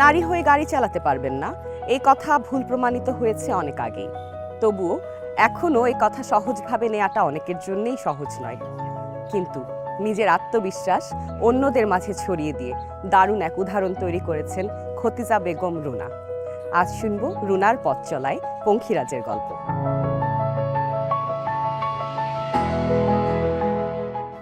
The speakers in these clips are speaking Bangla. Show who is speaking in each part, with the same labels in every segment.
Speaker 1: নারী হয়ে গাড়ি চালাতে পারবেন না। এই কথা ভুল প্রমাণিত হয়েছে অনেক আগেই। তবুও এখনও এই কথা সহজভাবে নেওয়াটা অনেকের জন্যই সহজ নয়। কিন্তু নিজের আত্মবিশ্বাস অন্যদের মাঝে ছড়িয়ে দিয়ে দারুণ এক উদাহরণ তৈরি করেছেন খতিজা বেগম রুনা। আজ শুনব রুনার পথ চলায় পঙ্খিরাজের গল্প।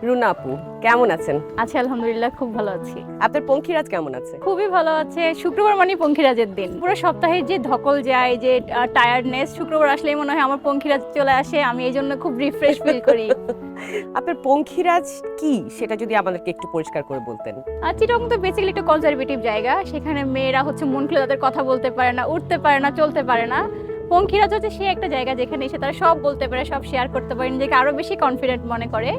Speaker 1: রুনা আপু কেমন আছেন?
Speaker 2: আছি আলহামদুলিল্লাহ খুব ভালো আছি।
Speaker 1: আপনার পঙ্খিরাজ কেমন আছে?
Speaker 2: খুবই ভালো আছে। শুক্রবার মানে পঙ্খিরাজের দিন। পুরো সপ্তাহে যে ধকল যায় যে টায়ার্ডনেস শুক্রবার আসলেই মনে হয় আমার পঙ্খিরাজ চলে আসে। আমি এই জন্য খুব রিফ্রেশ ফিল করি।
Speaker 1: আপনার পঙ্খিরাজ কি? সেটা যদি আমাদেরকে একটু পরিষ্কার করে বলতেন।
Speaker 2: চিটং তো বেসিক্যালি একটা কনজারভেটিভ জায়গা। সেখানে মেয়েরা হচ্ছে মন খুলে তাদের কথা বলতে পারে না উঠতে পারে না চলতে পারে না। পঙ্খিরাজ হচ্ছে সে একটা জায়গা যেখানে এসে তারা সব বলতে পারে, সব শেয়ার করতে পারে, নিজেকে আরও বেশি কনফিডেন্ট মনে করে।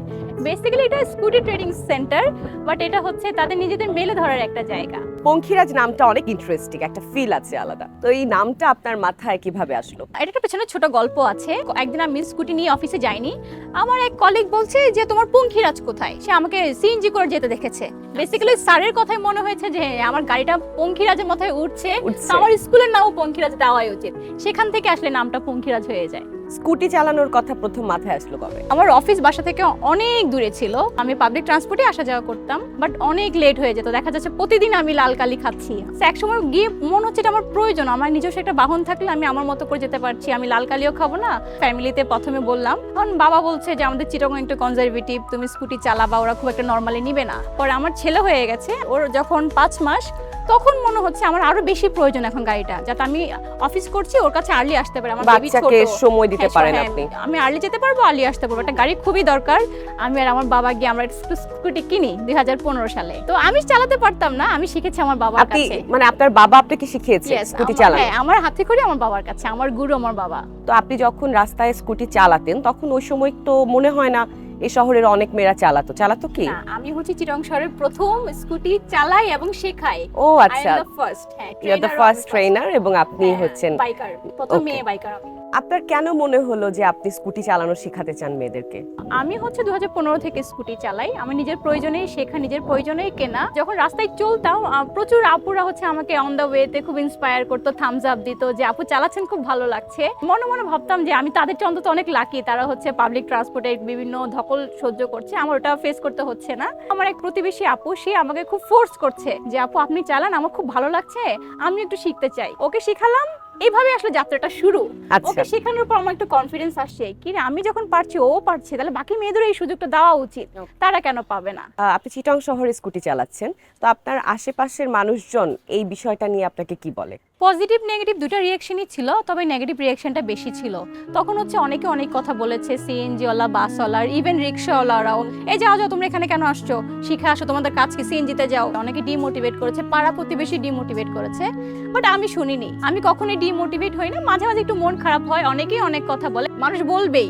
Speaker 2: বেসিক্যালি এটা স্কুটি ট্রেডিং সেন্টার বাট এটা হচ্ছে তাদের নিজেদের মেলে ধরার একটা জায়গা।
Speaker 1: পঙ্খিরাজ নামটা অনেক ইন্টারেস্টিং একটা ফিল আছে আলাদা। তো এই নামটা আপনার মাথায় কীভাবে আসলো?
Speaker 2: এটা একটা পেছনে ছোট গল্প আছে। একদিন আমি স্কুটি নিয়ে অফিসে যাইনি। আমার এক কলিগ বলছে যে তোমার পঙ্খিরাজ কোথায়? সে আমাকে সিএনজি করে যেতে দেখেছে। বেসিক্যালি স্যারের কথাই মনে হয়েছে যে আমার গাড়িটা পঙ্খিরাজের মাথায় উঠছে।
Speaker 1: উঠছে।
Speaker 2: আমার স্কুলের নামও পঙ্খিরাজ দেওয়াই উচিত। সেখান থেকে আসলে নামটা পঙ্খিরাজ হয়ে যায়।
Speaker 1: স্কুটি চালানোর কথা প্রথম মাথায় আসলো কবে?
Speaker 2: আমার অফিস বাসা থেকে অনেক দূরে ছিল। আমি পাবলিক ট্রান্সপোর্টে আসা যাওয়া করতাম বাট অনেক লেট হয়ে যেত। দেখা যাচ্ছে প্রতিদিন আমি লাল কালি খাচ্ছি। এক সময় গিয়ে মনে হচ্ছে এটা আমার প্রয়োজন। আমার নিজস্ব একটা বাহন থাকলে আমি আমার মতো করে যেতে পারছি। আমি লাল কালিও খাব না। ফ্যামিলিতে প্রথমে বললাম কারণ বাবা বলছে যে আমাদের চিরকম একটু কনজারভেটিভ তুমি স্কুটি চালাবা, ওরা খুব একটা নর্মালি নিবে না। পরে আমার ছেলে হয়ে গেছে। ওর যখন পাঁচ মাস তখন মনে হচ্ছে আমার আরও বেশি প্রয়োজন এখন গাড়িটা যাতে আমি অফিস করছি ওর কাছে আর্লি আসতে পারে আমার বেবি ছোট
Speaker 1: সময় দিতে
Speaker 2: হ্যাঁ,
Speaker 1: পারেন
Speaker 2: হ্যাঁ,
Speaker 1: আপনি।
Speaker 2: আমি আর্লি যেতে পারব আর্লি আসতে পারব। একটা গাড়ি খুবই দরকার। আমি আর আমার বাবা গিয়ে আমরা একটা স্কুটি কিনি দুই হাজার পনেরো সালে। তো আমি চালাতে পারতাম না আমি শিখেছি আমার বাবার কাছে।
Speaker 1: মানে আপনার বাবা আপনাকে শিখিয়েছে স্কুটি চালানো।
Speaker 2: হ্যাঁ আমার হাতে করে আমার বাবার কাছে আমার গুরু আমার বাবা।
Speaker 1: তো আপনি যখন রাস্তায় স্কুটি চালাতেন তখন ওই সময় তো মনে হয় না এই শহরের অনেক মেয়েরা চালাতো। চালাতো কি?
Speaker 2: আমি হচ্ছে চিরং শহরের প্রথম স্কুটি চালাই এবং শেখাই।
Speaker 1: ও আচ্ছা।
Speaker 2: ফার্স্ট হ্যাঁ
Speaker 1: ইউ দ্য ফার্স্ট ট্রেনার এবং আপনি হচ্ছেন
Speaker 2: বাইকার প্রথম. মেয়ে বাইকার আমি।
Speaker 1: আপনার কেন মনে হলো যে আপনি স্কুটি চালানো শেখাতে চান মেয়েদেরকে?
Speaker 2: আমি হচ্ছে দুই হাজার পনেরো থেকে স্কুটি চালাই। আমি নিজের প্রয়োজনেই শেখা, নিজের প্রয়োজনেই কেনা। যখন রাস্তায় চলতাম প্রচুর আপুরা হচ্ছে আমাকে অন দ্য ওয়েতে খুব ইন্সপায়ার করতো থামস আপ দিত যে, আপু, চালাচ্ছেন, খুব ভালো লাগছে। মনে মনে ভাবতাম যে, আমি তাদের অন্তত অনেক লাকি তারা হচ্ছে পাবলিক ট্রান্সপোর্টে বিভিন্ন ধকল সহ্য করছে। আমার ওটা ফেস করতে হচ্ছে না। আমার এক প্রতিবেশী আপু, সে আমাকে খুব ফোর্স করছে যে, আপু, আপনি চালান, আমার খুব ভালো লাগছে। আমি একটু শিখতে চাই। ওকে শিখালাম। এইভাবে আসলে যাত্রাটা শুরু।
Speaker 1: আচ্ছা।
Speaker 2: ওকে শেখানোর পর আমার একটু কনফিডেন্স আসছে। কি আমি যখন পারছি ও পারছে তাহলে বাকি মেয়েদের এই সুযোগটা দেওয়া উচিত। তারা কেন পাবে না?
Speaker 1: আপনি চিটং শহরে স্কুটি চালাচ্ছেন। তো আপনার আশেপাশের মানুষজন এই বিষয়টা নিয়ে আপনাকে কি বলে?
Speaker 2: পজিটিভ, নেগেটিভ দুটো রিয়াকশনই ছিল, তবে নেগেটিভ রিয়াকশনটা বেশি ছিল। তখন হচ্ছে অনেকে অনেক কথা বলেছে, সিএনজিওয়ালা, বাসওয়ালার ইভেন রিক্সাওয়ালারাও। এই যাও যাও তোমরা এখানে কেন আসছো? শিখে আসো, তোমাদের কাজ কি? সিএনজিতে যাও। অনেকে ডিমোটিভেট করেছে, পাড়া প্রতিবেশী ডিমোটিভেট করেছে বাট আমি শুনিনি। আমি কখনোই ডিমোটিভেট হই না, মাঝে মাঝে একটু মন খারাপ হয়, অনেকেই অনেক কথা বলে। মানুষ বলবেই।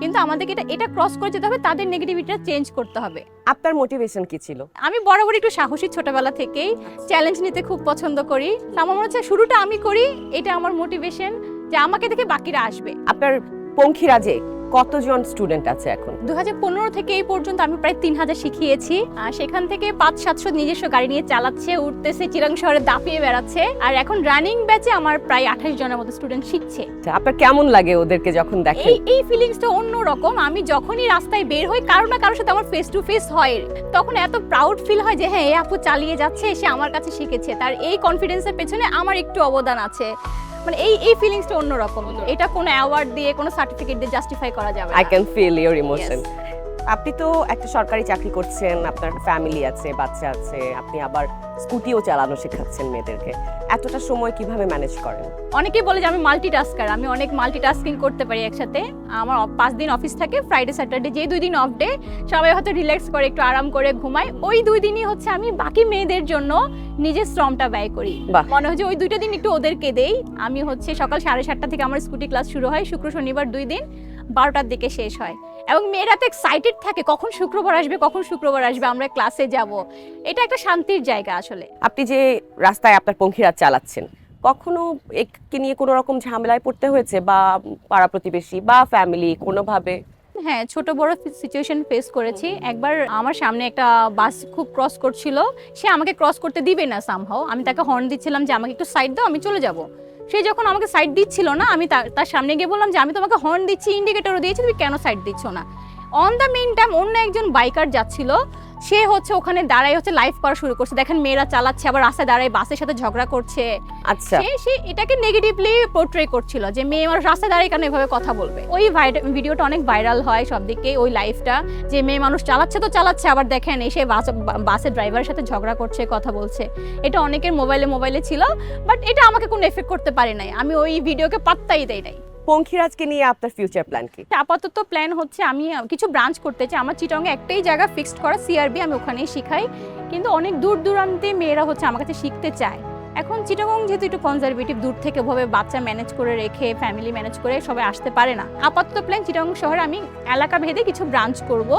Speaker 2: কিন্তু আমাদেরকে এটা এটা ক্রস করে যেতে হবে তাদের নেগেটিভিটিটা চেঞ্জ করতে হবে।
Speaker 1: আপনার মোটিভেশন কি ছিল?
Speaker 2: আমি বরাবর একটু সাহসী ছোটবেলা থেকেই চ্যালেঞ্জ নিতে খুব পছন্দ করি। আমার মনে হচ্ছে শুরুটা আমি করি এটা আমার মোটিভেশন যে আমাকে দেখে বাকিরা আসবে।
Speaker 1: আপনার পঙ্খিরাজে কতজন স্টুডেন্ট আছে এখন?
Speaker 2: দু হাজার পনেরো থেকে এই পর্যন্ত আমি প্রায় তিন হাজার শিখিয়েছি আর সেখান থেকে পাঁচ সাতশো নিজস্ব গাড়ি নিয়ে চালাচ্ছে উঠতেছে চিরাং শহরে দাপিয়ে বেড়াচ্ছে আর এখন রানিং ব্যাচে আমার প্রায় আঠাশ জনের মতো স্টুডেন্ট শিখছে।
Speaker 1: আচ্ছা, আপনার কেমন লাগে ওদেরকে যখন দেখেন?
Speaker 2: এই এই ফিলিংসটা অন্যরকম আমি যখনই রাস্তায় বের হই কারও না কারোর সাথে আমার ফেস টু ফেস হয় তখন এত প্রাউড ফিল হয় যে হ্যাঁ এ আপু চালিয়ে যাচ্ছে সে আমার কাছে শিখেছে তার এই কনফিডেন্সের পেছনে আমার একটু অবদান আছে। মানে এই এই ফিলিংসটা অন্যরকম। এটা কোনো অ্যাওয়ার্ড দিয়ে কোনো সার্টিফিকেট দিয়ে জাস্টিফাই করা যাবে
Speaker 1: I can feel your emotion আপনি তো একটা সরকারি চাকরি করছেন আপনার ফ্যামিলি আছে বাচ্চা আছে আপনি আবার স্কুটিও চালানো শেখাচ্ছেন মেয়েদেরকে। এতটা সময় কীভাবে ম্যানেজ করেন?
Speaker 2: অনেকেই বলে যে আমি মাল্টিটাস্কার আমি অনেক মাল্টিটাস্কিং করতে পারি একসাথে। আমার পাঁচ দিন অফিস থাকে ফ্রাইডে স্যাটারডে যে দুই দিন অফ ডে সবাই হয়তো রিল্যাক্স করে একটু আরাম করে ঘুমায়। ওই দুই দিনই হচ্ছে আমি বাকি মেয়েদের জন্য নিজের শ্রমটা ব্যয় করি। মনে হয় যে ওই দুইটা দিন একটু ওদেরকে দেই। আমি হচ্ছে সকাল সাড়ে সাতটা থেকে আমার স্কুটি ক্লাস শুরু হয় শুক্র শনিবার দুই দিন বারোটার দিকে শেষ হয়। এবং মেয়েরা তো এক্সাইটেড থাকে কখন শুক্রবার আসবে কখন শুক্রবার আসবে আমরা ক্লাসে যাব। এটা একটা শান্তির জায়গা আসলে।
Speaker 1: আপনি যে রাস্তায় আপনার পঙ্খিরাজ চালাচ্ছেন কখনো একে নিয়ে কোনো রকম ঝামেলায় পড়তে হয়েছে? বা পাড়া প্রতিবেশী বা ফ্যামিলি কোনোভাবে?
Speaker 2: হ্যাঁ ছোট বড় সিচুয়েশন ফেস করেছি। একবার আমার সামনে একটা বাস খুব ক্রস করছিল। সে আমাকে ক্রস করতে দিবে না সামহাও আমি তাকে হর্ন দিচ্ছিলাম যে আমাকে একটু সাইড দাও আমি চলে যাব। সে যখন আমাকে সাইড দিচ্ছিল না, আমি তার সামনে গিয়ে বললাম যে, আমি তোমাকে হর্ন দিচ্ছি ইন্ডিকেটরও দিয়েছি, তুমি কেন সাইড দিচ্ছ না? অন দ্য মেন টাইম অন্য একজন বাইকার যাচ্ছিল সে হচ্ছে ওখানে দাঁড়াই হচ্ছে লাইভ করা শুরু করছে। দেখেন মেয়েরা চালাচ্ছে আবার রাস্তায় দাঁড়ায় বাসের সাথে ঝগড়া করছে।
Speaker 1: আচ্ছা।
Speaker 2: সে সে এটাকে নেগেটিভলি পোর্ট্রে করছিল যে মেয়ে মানুষ রাস্তায় দাঁড়িয়ে কেন এভাবে কথা বলবে? ওই ভিডিওটা অনেক ভাইরাল হয় সব দিকে ওই লাইফটা যে মেয়ে মানুষ চালাচ্ছে তো চালাচ্ছে আবার দেখেন এসে বাস বাসের ড্রাইভারের সাথে ঝগড়া করছে কথা বলছে। এটা অনেকের মোবাইলে মোবাইলে ছিল বাট এটা আমাকে কোনো এফেক্ট করতে পারে নাই। আমি ওই ভিডিওকে পাত্তাই দেই নাই।
Speaker 1: পঙ্খিরাজকে নিয়ে আপনার ফিউচার প্ল্যান কি?
Speaker 2: আপাতত প্ল্যান হচ্ছে আমি কিছু ব্রাঞ্চ করতে চাই। আমার চিটংয়ে একটাই জায়গা ফিক্সড করা সিআরবি আমি ওখানেই শিখাই। কিন্তু অনেক দূর দূরান্তে মেয়েরা হচ্ছে আমার কাছে শিখতে চায়। এখন চিটাগং যেহেতু একটু কনজারভেটিভ দূর থেকে ভাবে বাচ্চা ম্যানেজ করে রেখে ফ্যামিলি ম্যানেজ করে সবাই আসতে পারে না। আপাতত প্ল্যান চিটাগং শহরে আমি এলাকা ভেদে কিছু ব্রাঞ্চ করব।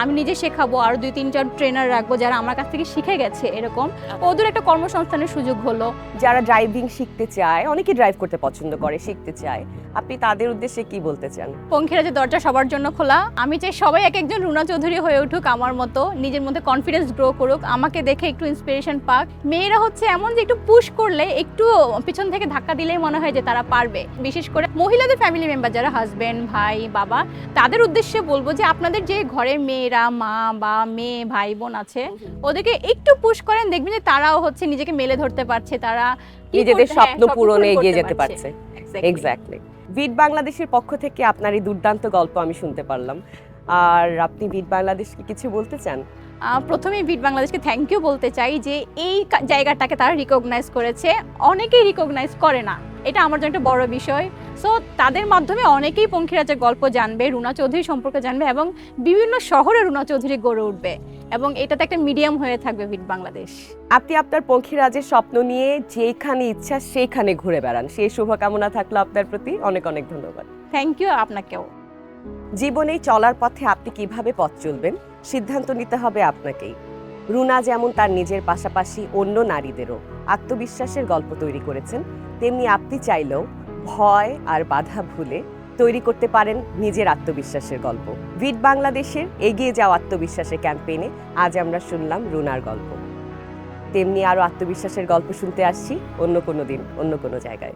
Speaker 2: আমি নিজে শেখাবো আর দুই তিনজন ট্রেনার রাখব যারা আমার কাছ থেকে শিখে গেছে এরকম। ওদের একটা কর্মসংস্থানের সুযোগ হলো।
Speaker 1: যারা ড্রাইভিং শিখতে চায় অনেকে ড্রাইভ করতে পছন্দ করে শিখতে চায়। আপনি তাদের উদ্দেশ্যে কি বলতে চান?
Speaker 2: পঙ্খিরা যে দরজা সবার জন্য খোলা আমি চাই সবাই এক একজন রুনা চৌধুরী হয়ে উঠুক আমার মতো নিজের মধ্যে কনফিডেন্স গ্রো করুক আমাকে দেখে একটু ইন্সপিরেশন পাক। মেয়েরা হচ্ছে এমন যে একটু পুশ করলে একটু পিছন থেকে ধাক্কা দিলেই মনে হয় যে তারা পারবে। বিশেষ করে মহিলাদের ফ্যামিলি মেম্বার যারা হাজবেন্ড ভাই বাবা তাদের উদ্দেশ্যে বলব যে আপনাদের যে ঘরে মেয়েরা মা বা মেয়ে ভাই বোন আছে ওদেরকে একটু পুশ করেন দেখবেন যে তারাও হচ্ছে নিজেকে মেলে ধরতে পারছে তারা
Speaker 1: নিজেদের স্বপ্ন পূরণে এগিয়ে যেতে পারছে। এক্স্যাক্টলি বিট বাংলাদেশের পক্ষ থেকে আপনার এই দুর্দান্ত গল্প আমি শুনতে পারলাম। আর আপনি বিট বাংলাদেশকে কিছু বলতে চান?
Speaker 2: প্রথমেই বিট বাংলাদেশকে থ্যাংক ইউ বলতে চাই যে এই জায়গাটাকে তারা রিকগনাইজ করেছে। অনেকেই রিকগনাইজ করে না। এটা আমার জন্য একটা বড় বিষয়। সো তাদের মাধ্যমে অনেকেই পঙ্খিরাজের গল্প জানবে রুনা চৌধুরী সম্পর্কে জানবে এবং বিভিন্ন শহরে রুনা চৌধুরী গড়ে উঠবে এবং এটাতে একটা মিডিয়াম হয়ে থাকবে বিট বাংলাদেশ।
Speaker 1: আপনি আপনার পঙ্খিরাজের স্বপ্ন নিয়ে যেখানে ইচ্ছা সেইখানে ঘুরে বেড়ান। সেই শুভকামনা থাকল আপনার প্রতি। অনেক অনেক ধন্যবাদ।
Speaker 2: থ্যাংক ইউ আপনাকেও।
Speaker 1: জীবনে চলার পথে আপনি কীভাবে পথ চলবেন? সিদ্ধান্ত নিতে হবে আপনাকেই। রুনা যেমন তার নিজের পাশাপাশি অন্য নারীদেরও আত্মবিশ্বাসের গল্প তৈরি করেছেন, তেমনি আপনি চাইলেও ভয় আর বাধা ভুলে তৈরি করতে পারেন নিজের আত্মবিশ্বাসের গল্প। ভিট বাংলাদেশের এগিয়ে যাওয়া আত্মবিশ্বাসের ক্যাম্পেইনে আজ আমরা শুনলাম রুনার গল্প। তেমনি আরও আত্মবিশ্বাসের গল্প শুনতে আসছি অন্য কোনো দিন, অন্য কোনো জায়গায়।